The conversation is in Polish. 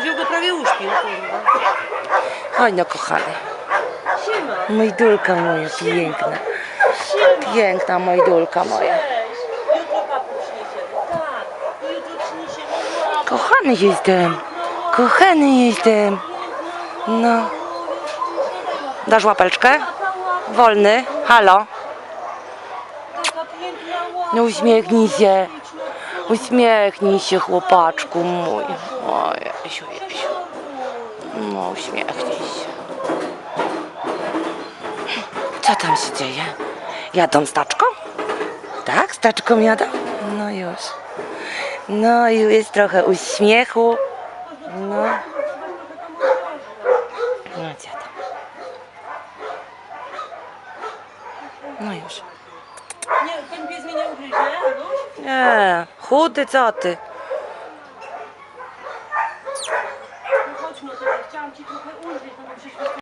Wziął go prawie kurwa. Oj no kochany. Siema. Mojdulka moja piękna. Siema. Piękna mojdulka moja. Cześć. Jutro papu przyniesiemy. Tak. Jutro przyniesiemy łapę. Kochany jestem. Kochany jestem. No. Dasz łapeczkę? Wolny. Halo. Taka piękna łapa. No uśmiechnij się. Uśmiechnij się chłopaczku mój. O Jesiu, Jesiu. No uśmiechnij się. Co tam się dzieje? Jadą z taczką? Tak, z taczką jadą? No już. No i jest trochę uśmiechu. No. No gdzie tam? No już. Nie, ten pies mnie nie ugryzie, Anuś? Nie, chudy co ty? No chodź no, to chciałam ci trochę no